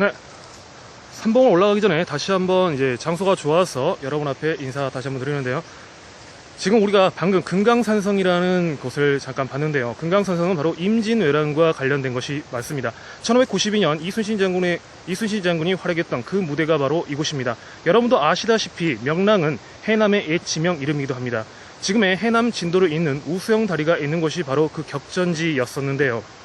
네. 3봉을 올라가기 전에 다시 한번 이제 장소가 좋아서 여러분 앞에 인사 다시 한번 드리는데요. 지금 우리가 방금 금강산성이라는 곳을 잠깐 봤는데요. 금강산성은 바로 임진왜란과 관련된 것이 맞습니다. 1592년 이순신 장군의 이순신 장군이 활약했던 그 무대가 바로 이곳입니다. 여러분도 아시다시피 명랑은 해남의 옛 지명 이름이기도 합니다. 지금의 해남 진도를 잇는 우수영 다리가 있는 곳이 바로 그 격전지였었는데요.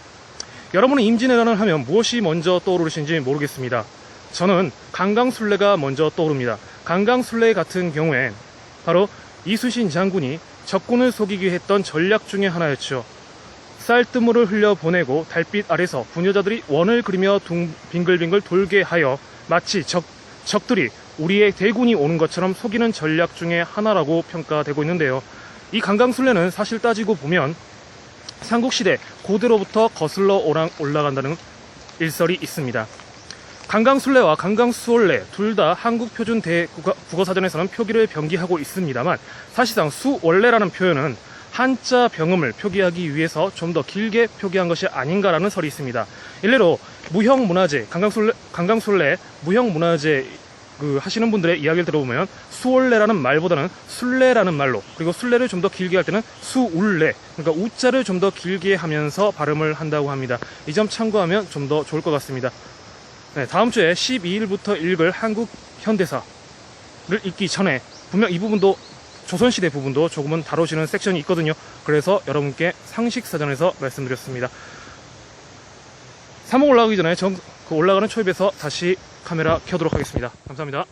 여러분은 임진왜란을 하면 무엇이 먼저 떠오르시는지 모르겠습니다. 저는 강강술래가 먼저 떠오릅니다. 강강술래 같은 경우엔 바로 이수신 장군이 적군을 속이기 했던 전략 중의 하나였죠. 쌀뜨물을 흘려 보내고 달빛 아래서 부녀자들이 원을 그리며 둥, 빙글빙글 돌게 하여 마치 적, 적들이 우리의 대군이 오는 것처럼 속이는 전략 중의 하나라고 평가되고 있는데요. 이 강강술래는 사실 따지고 보면 삼국시대 고대로부터 거슬러 올라간다는 일설이 있습니다. 강강술래와 강강수월래 둘 다 한국 표준 대국어사전에서는 표기를 병기하고 있습니다만 사실상 수월래라는 표현은 한자 병음을 표기하기 위해서 좀 더 길게 표기한 것이 아닌가라는 설이 있습니다. 일례로 무형문화재 강강술래, 강강술래 무형문화재 그 하시는 분들의 이야기를 들어보면 수월래라는 말보다는 술래라는 말로 그리고 술래를 좀 더 길게 할 때는 수울래 그러니까 우자를 좀 더 길게 하면서 발음을 한다고 합니다. 이 점 참고하면 좀 더 좋을 것 같습니다. 네, 다음 주에 12일부터 읽을 한국 현대사를 읽기 전에 분명 이 부분도 조선시대 부분도 조금은 다루시는 섹션이 있거든요. 그래서 여러분께 상식사전에서 말씀드렸습니다. 3호 올라가기 전에 정, 그 올라가는 초입에서 다시 카메라 켜도록 하겠습니다. 감사합니다.